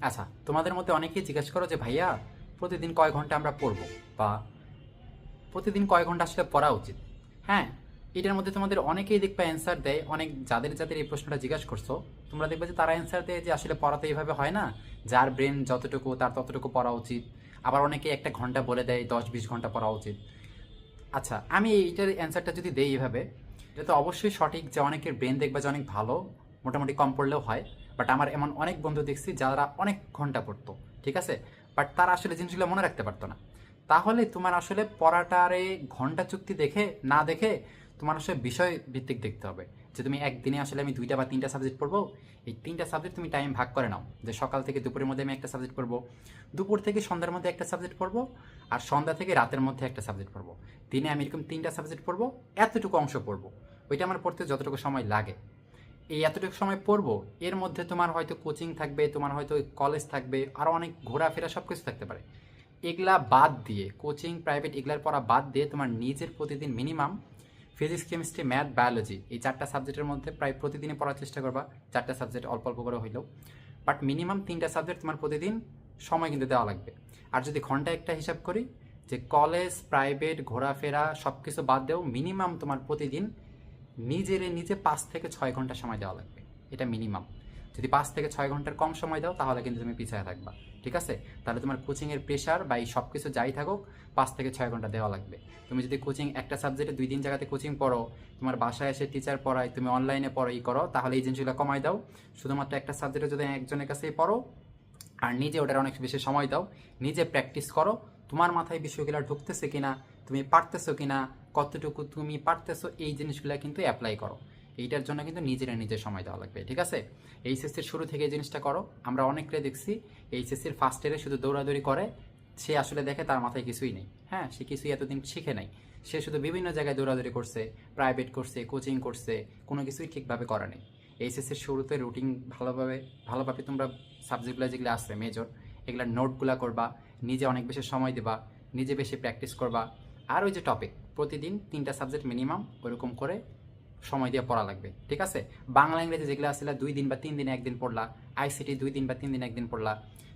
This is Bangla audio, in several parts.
আচ্ছা তোমাদের মধ্যে অনেকেই জিজ্ঞেস করো যে, ভাইয়া, প্রতিদিন কয় ঘণ্টা আমরা পড়ব? বা, প্রতিদিন কয় ঘণ্টা আসলে পড়া উচিত? হ্যাঁ এটার মধ্যে তোমাদের অনেকেই দেখবে অ্যান্সার দেয়, অনেক যাদের যাদের এই প্রশ্নটা জিজ্ঞাসা করছ, তোমরা দেখবে যে তারা অ্যান্সার দেয় যে আসলে পড়াতে এইভাবে হয় না, যার ব্রেন যতটুকু, তার ততটুকু পড়া উচিত। আবার অনেকে একটা ঘণ্টা বলে দেয়, দশ বিশ ঘণ্টা পড়া উচিত। আচ্ছা আমি এইটার অ্যান্সারটা যদি দেই এইভাবে, এটা তো অবশ্যই সঠিক যে অনেকের ব্রেন দেখবে যে অনেক ভালো মোটামুটি কম পড়লেও হয় বাট আমার এমন অনেক বন্ধু দেখছি যারা অনেক ঘণ্টা পড়তো, ঠিক আছে? বাট তারা আসলে জিনিসগুলো মনে রাখতে পারতো না। তাহলে তোমার আসলে পড়াটারে ঘণ্টা চুক্তি দেখে, না দেখে তোমার আসলে বিষয় ভিত্তিক দেখতে হবে। যে তুমি একদিনে আসলে আমি দুইটা বা তিনটা সাবজেক্ট পড়ব, এই তিনটা সাবজেক্ট তুমি টাইম ভাগ করে নাও। যে সকাল থেকে দুপুরের মধ্যে আমি একটা সাবজেক্ট পড়ব, দুপুর থেকে সন্ধ্যার মধ্যে একটা সাবজেক্ট পড়ব, আর সন্ধ্যা থেকে রাতের মধ্যে একটা সাবজেক্ট পড়ব। দিনে আমি এরকম তিনটা সাবজেক্ট পড়ব, এতটুকু অংশ পড়ব। ওইটা আমার পড়তে যতটুকু সময় লাগে। এই এতটুকু সময় পড়ব, এর মধ্যে তোমার হয়তো কোচিং থাকবে, তোমার হয়তো কলেজ থাকবে আরও অনেক ঘোরাফেরা সব কিছু থাকতে পারে। এগুলা বাদ দিয়ে কোচিং প্রাইভেট এগুলার পড়া বাদ দিয়ে তোমার নিজের প্রতিদিন minimum physics chemistry math biology এই চারটা সাবজেক্টের মধ্যে প্রায় প্রতিদিনই পড়ার চেষ্টা করবা। চারটা সাবজেক্ট অল্প অল্প করে হইলেও। বাট মিনিমাম তিনটা সাবজেক্ট তোমার প্রতিদিন সময় কিন্তু দেওয়া লাগবে। আর যদি ঘণ্টা একটা হিসাব করি যে কলেজ প্রাইভেট ঘোরাফেরা সব কিছু বাদ দেও মিনিমাম তোমার প্রতিদিন নিজের নিজে পাঁচ থেকে ছয় ঘণ্টা সময় দেওয়া লাগবে। এটা মিনিমাম যদি পাঁচ থেকে ছয় ঘণ্টার কম সময় দাও, তাহলে কিন্তু তুমি পিছিয়ে থাকবা। ঠিক আছে? তাহলে তোমার কোচিংয়ের প্রেশার বা এই সব কিছু যাই থাকুক, পাঁচ থেকে ছয় ঘণ্টা দেওয়া লাগবে। তুমি যদি কোচিং একটা সাবজেক্টে দুই দিন জায়গাতে কোচিং পড়ো, তোমার বাসায় এসে টিচার পড়ায়, তুমি অনলাইনে পড়ো ই করো, তাহলে এই জিনিসগুলো কমাই দাও। শুধুমাত্র একটা সাবজেক্টে যদি একজনের কাছেই পড়ো, আর নিজে ওটার অনেক বেশি সময় দাও, নিজে প্র্যাকটিস করো, তোমার মাথায় বিষয়গুলো ঢুকতেছে কিনা, তুমি পারতেছো কিনা কতটুকু তুমি পারতেছো এই জিনিসগুলো কিন্তু অ্যাপ্লাই করো। এইটার জন্য কিন্তু নিজেরা নিজের সময় দেওয়া লাগবে, ঠিক আছে? এইচএসসির শুরু থেকে এই জিনিসটা করো। আমরা অনেকটাই দেখছি এইচএসসির ফার্স্ট ইয়ারে শুধু দৌড়াদৌড়ি করে, সে আসলে দেখে তার মাথায় কিছুই নেই। হ্যাঁ সে কিছুই এতদিন শিখে নাই। সে শুধু বিভিন্ন জায়গায় দৌড়াদৌড়ি করছে প্রাইভেট করছে কোচিং করছে, কোনো কিছুই ঠিকভাবে করে নেই। এইচএসসির শুরুতে রুটিন ভালোভাবে ভালোভাবে তোমরা সাবজেক্টগুলো যেগুলো আছে মেজর এগুলোর নোটগুলো করবা, নিজে অনেক বেশি সময় দেবা, নিজে বেশি প্র্যাকটিস করবা। আর ওই যে টপিক প্রতিদিন তিনটা সাবজেক্ট মিনিমাম ওইরকম করে সময় দিয়ে পড়া লাগবে, ঠিক আছে? বাংলা, ইংরেজি যেগুলো আসলে দুই দিন বা তিন দিনে একদিন পড়লা আইসিটি দুই দিন বা তিন দিন একদিন পড়লা,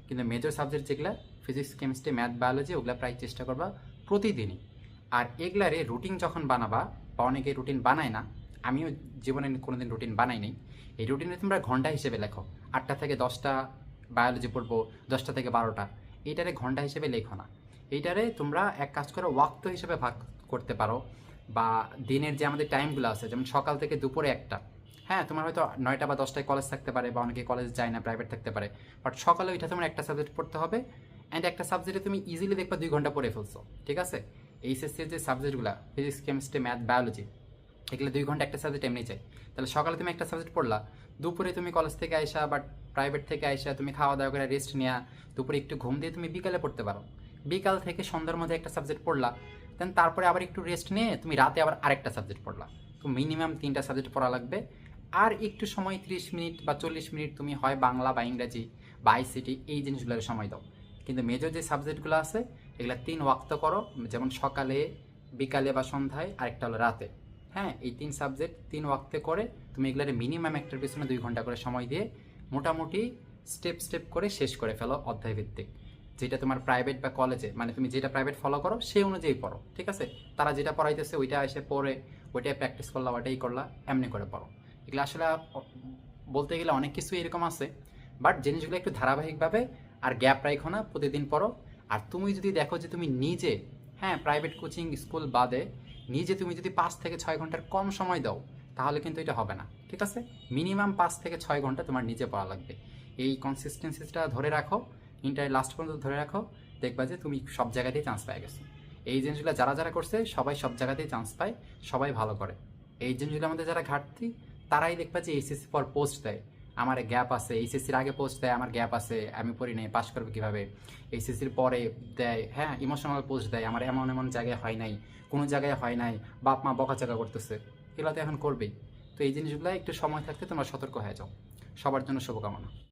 কিন্তু মেজর সাবজেক্ট যেগুলো ফিজিক্স কেমিস্ট্রি ম্যাথ বায়োলজি ওগুলো প্রায় চেষ্টা করবা প্রতিদিনই। আর এগুলারে রুটিন যখন বানাবা, বা অনেকে রুটিন বানায় না, আমিও জীবনে কোনোদিন রুটিন বানাই নাই, এই রুটিনে তোমরা ঘণ্টা হিসেবে লেখো, আটটা থেকে দশটা বায়োলজি পড়ব, দশটা থেকে বারোটা, এইটারে ঘণ্টা হিসেবে লেখো না। এইটারে তোমরা এক কাজ করে, ওয়াক্ত হিসেবে ভাগ করতে পারো বা দিনের যে আমাদের টাইমগুলো আছে, যেমন সকাল থেকে দুপুরে একটা। হ্যাঁ তোমার হয়তো নয়টা বা দশটায় কলেজ থাকতে পারে বা অনেকে কলেজ যায় না প্রাইভেট থাকতে পারে। বাট সকালে ওইটা তোমার একটা সাবজেক্ট পড়তে হবে অ্যান্ড একটা সাবজেক্টে তুমি ইজিলি দেখবা দুই ঘণ্টা পড়ে ফেলছো, ঠিক আছে? এইচএসসির যে সাবজেক্টগুলো ফিজিক্স কেমিস্ট্রি ম্যাথ বায়োলজি এগুলো দুই ঘণ্টা একটা সাবজেক্ট এমনি চাই তাহলে সকালে তুমি একটা সাবজেক্ট পড়লা, দুপুরে তুমি কলেজ থেকে আইসা বা প্রাইভেট থেকে আইসা তুমি খাওয়া দাওয়া করে রেস্ট নেওয়া দুপুরে একটু ঘুম দিয়ে তুমি বিকালে পড়তে পারো। বিকাল থেকে সন্ধ্যার মধ্যে একটা সাবজেক্ট পড়লা দেন তারপরে আবার একটু রেস্ট নিয়ে তুমি রাতে আবার আরেকটা সাবজেক্ট পড়লা। তো মিনিমাম তিনটা সাবজেক্ট পড়া লাগবে। আর একটু সময়, ত্রিশ মিনিট বা চল্লিশ মিনিট তুমি হয় বাংলা বা ইংরাজি বা আইসিটি এই জিনিসগুলোর সময় দাও। কিন্তু মেজর যে সাবজেক্টগুলো আছে, এগুলো তিন ওয়াক্ত করো। যেমন সকালে, বিকালে বা সন্ধ্যায় আরেকটা হলো রাতে। হ্যাঁ এই তিন সাবজেক্ট তিন ওয়াক্তে করে তুমি এগুলোর মিনিমাম একটার পিছনে দুই ঘণ্টা করে সময় দিয়ে মোটামুটি স্টেপ স্টেপ করে শেষ করে ফেলো অধ্যায় ভিত্তিক যেটা তোমার প্রাইভেট বা কলেজে মানে তুমি যেটা প্রাইভেট ফলো করো, সেই অনুযায়ী পড়ো, ঠিক আছে? তারা যেটা পড়াইতেছে ওইটা এসে পড়ে, ওইটাই প্র্যাকটিস করলা, ওইটাই করলা, এমনি করে পড়ো। এগুলো আসলে, বলতে গেলে অনেক কিছু এরকম আছে বাট জিনিসগুলো একটু ধারাবাহিকভাবে আর গ্যাপ রাখো না, প্রতিদিন পড়ো। আর তুমি যদি দেখো যে তুমি নিজে হ্যাঁ প্রাইভেট কোচিং স্কুল বাদে নিজে তুমি যদি পাঁচ থেকে ছয় ঘণ্টার কম সময় দাও, তাহলে কিন্তু এটা হবে না, ঠিক আছে? মিনিমাম পাঁচ থেকে ছয় ঘণ্টা তোমার নিজে পড়া লাগবে। এই কনসিস্টেন্সিটা ধরে রাখো ইন্টার লাস্ট পর্যন্ত ধরে রাখো, দেখবা যে তুমি সব জায়গাতেই চান্স পেয়ে গেছো। এই জিনিসগুলো যারা যারা করছে, সবাই সব জায়গাতেই চান্স পায়, সবাই ভালো করে। এই জিনিসগুলো আমাদের যারা ঘাটতি, তারাই দেখবা যে এইচএসসি পর পোস্ট দেয়। আমার গ্যাপ আছে এইচএসসির আগে পোস্ট দেয়, আমার গ্যাপ আছে, আমি পড়ি নাই পাস করব কীভাবে? এইচএসসির পরে দেয় হ্যাঁ ইমোশনাল পোস্ট দেয়, আমার এমন এমন জায়গায় হয় নাই, কোনো জায়গায় হয় নাই, বাপ মা বকাচাকা করতেছে, এগুলো তো এখন করবেই। তো এই জিনিসগুলো একটু সময় থাকতে তোমরা সতর্ক হয়ে যাও। সবার জন্য শুভকামনা।